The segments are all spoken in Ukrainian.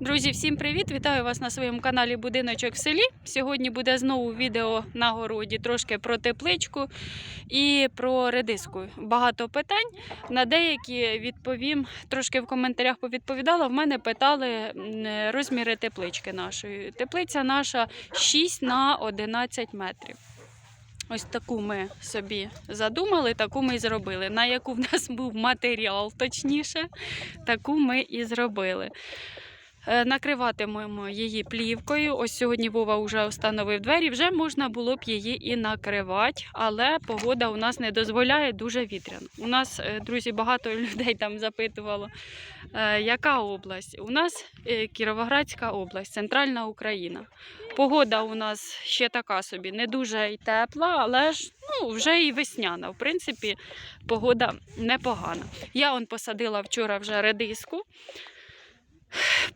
Друзі, всім привіт! Вітаю вас на своєму каналі Будиночок в селі. Сьогодні буде знову відео на городі, трошки про тепличку і про редиску. Багато питань. На деякі відповім трошки в коментарях повідповідала. В мене питали розміри теплички нашої. Теплиця наша 6 на 11 метрів. Ось таку ми собі задумали, таку ми і зробили. На яку в нас був матеріал, точніше, таку ми і зробили. Е, Накриватимемо її плівкою. Ось сьогодні Вова вже встановив двері. Вже можна було б її і накривати, але погода у нас не дозволяє дуже вітряно. У нас, е, друзі, багато людей там запитувало, е, яка область? У нас Кіровоградська область, центральна Україна. Погода у нас ще така собі, не дуже й тепла, але ж ну, вже і весняна. В принципі, погода непогана. Я он посадила вчора вже редиску.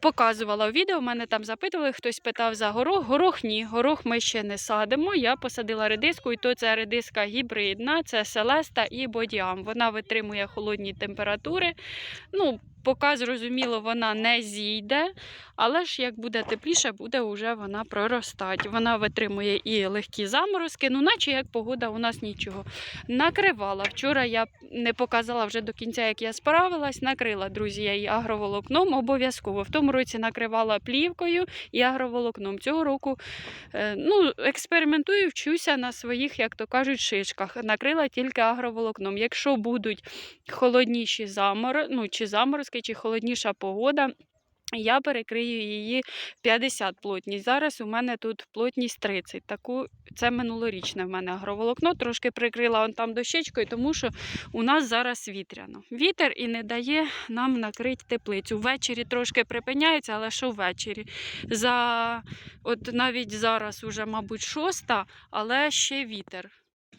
Показувала у відео, мене там запитували, хтось питав за горох. Горох ні, горох ми ще не садимо. Я посадила редиску, і то це редиска гібридна, це Селеста і Бодіам. Вона витримує холодні температури. Ну, поки зрозуміло, вона не зійде, але ж як буде тепліше, буде вже вона проростати. Вона витримує і легкі заморозки, ну наче як погода у нас нічого. Накривала. Вчора я не показала вже до кінця, як я справилась. Накрила, друзі, я її агроволокном обов'язково. В тому році накривала плівкою і агроволокном. Цього року е, ну, експериментую, вчуся на своїх, як то кажуть, шишках. Накрила тільки агроволокном. Якщо будуть холодніші замор... ну, чи заморозки, чи холодніша погода. Я перекрию її 50 плотність. Зараз у мене тут плотність 30. Таку це минулорічне в мене агроволокно. Трошки прикрила он там дощечкою, тому що у нас зараз вітряно. Вітер і не дає нам накрити теплицю. Ввечері трошки припиняється, але що ввечері? За от навіть зараз уже, мабуть, шоста, але ще вітер.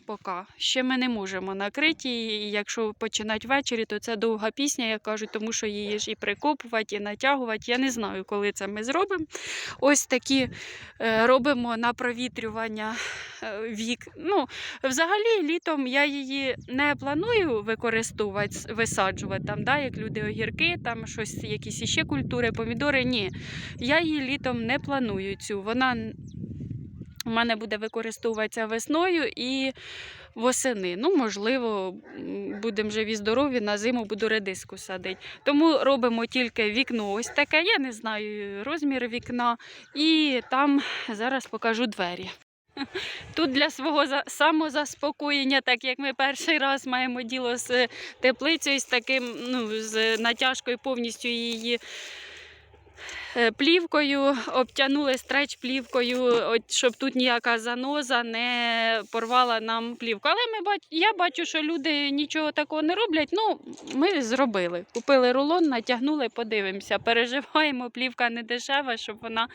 Поки ще ми не можемо накрити її. Якщо починати ввечері, то це довга пісня, як кажуть, тому що її ж і прикопувати, і натягувати. Я не знаю, коли це ми зробимо. Ось такі е, робимо на провітрювання е, вік. Ну, взагалі, літом я її не планую використовувати, висаджувати там, да, як люди огірки, там щось, якісь іще культури, помідори. Ні. Я її літом не планую цю. Вона у мене буде використовуватися весною і восени. Ну, можливо, будемо живі здорові, на зиму буду редиску садити. Тому робимо тільки вікно ось таке. Я не знаю розмір вікна. І там зараз покажу двері. Тут для свого самозаспокоєння, так як ми перший раз маємо діло з теплицею, з таким, ну, з натяжкою повністю її плівкою, обтянули стреч плівкою, от, щоб тут ніяка заноза не порвала нам плівку. Але ми я бачу, що люди нічого такого не роблять. Ну, ми зробили. Купили рулон, натягнули, подивимося. Переживаємо, плівка не дешева, щоб вона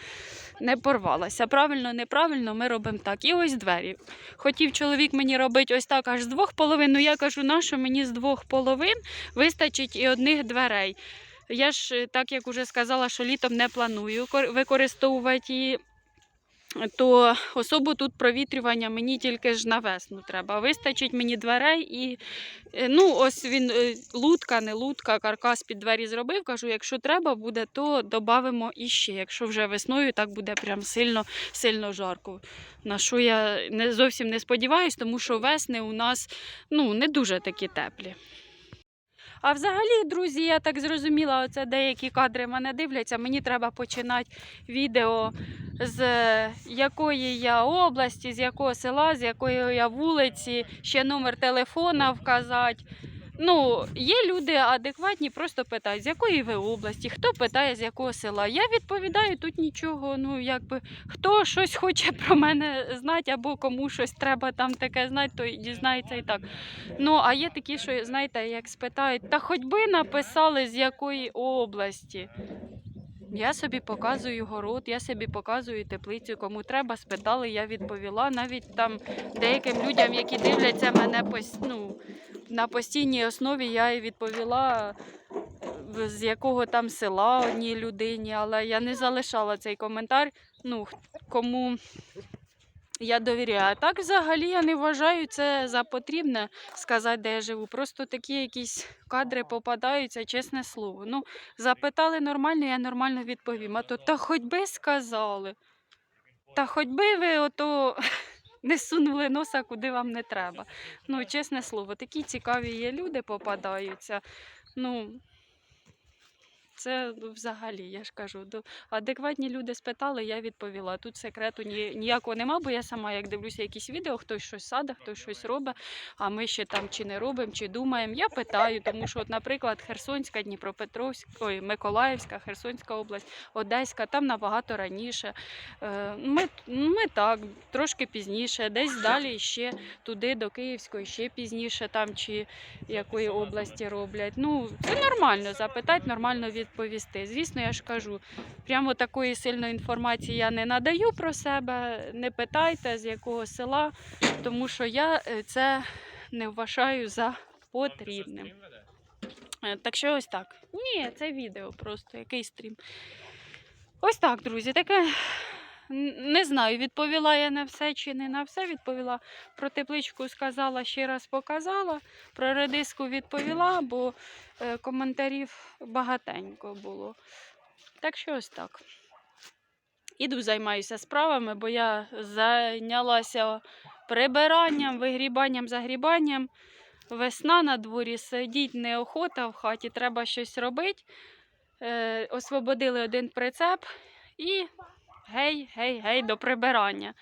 не порвалася. Правильно, неправильно, ми робимо так. І ось двері. Хотів чоловік мені робити ось так аж з двох половин. Ну я кажу, на мені з двох половин вистачить і одних дверей. Я ж, е, так як уже сказала, що літом не планую використовувати її. То особу тут провітрювання мені тільки ж на весну треба. Вистачить мені дверей і е, ну ось він е, лутка, не лутка, каркас під двері зробив. Кажу, якщо треба буде, то додамо іще. Якщо вже весною так буде прям сильно, сильно жарко. На що я не зовсім не сподіваюся, тому що весни у нас ну, не дуже такі теплі. А взагалі, друзі, я так зрозуміла, оце деякі кадри мене дивляться. Мені треба починати відео з якої я області, з якого села, з якої я вулиці, ще номер телефона вказати. Ну, є люди адекватні, просто питають, з якої ви області, хто питає, з якого села. Я відповідаю тут нічого. Ну, якби хто щось хоче про мене знати, або кому щось треба там таке знати, то дізнається і так. Ну, а є такі, що, знаєте, як спитають, та хоч би написали, з якої області. Я собі показую город, я собі показую теплицю. Кому треба, спитали, я відповіла. Навіть там деяким людям, які дивляться мене ну, на постійній основі, я і відповіла, з якого там села одній людині, але я не залишала цей коментар. Ну, кому Я довіряю. А так взагалі я не вважаю це за потрібне сказати, де я живу. Просто такі якісь кадри попадаються, чесне слово. Ну, запитали нормально, я нормально відповім. А то та хоч би сказали. Та хоч би ви ото не сунули носа, куди вам не треба. Ну, чесне слово, такі цікаві є люди попадаються. Ну, це ну, взагалі, я ж кажу, до... адекватні люди спитали, я відповіла. Тут секрету ні, ніякого нема, бо я сама, як дивлюся якісь відео, хтось щось садить, хтось щось робить, а ми ще там чи не робимо, чи думаємо. Я питаю, тому що, от, наприклад, Херсонська, Дніпропетровська, ой, Миколаївська, Херсонська область, Одеська, там набагато раніше. Е, Ми, ми так, трошки пізніше, десь далі ще туди, до Київської, ще пізніше, там чи якої області роблять. Ну, це нормально запитати, нормально відповісти. Звісно, я ж кажу, прямо такої сильної інформації я не надаю про себе. Не питайте, з якого села, тому що я е, це не вважаю за потрібним. Е, Так що ось так. Ні, це відео просто, який стрім. Ось так, друзі, таке. Не знаю, відповіла я на все чи не на все. Відповіла про тепличку, сказала, ще раз показала. Про редиску відповіла, бо е, коментарів багатенько було. Так що ось так. Іду займаюся справами, бо я зайнялася прибиранням, вигрібанням, загрібанням. Весна на дворі сидіть неохота в хаті, треба щось робити. Е, освободили один прицеп і гей, гей, гей, до прибирання.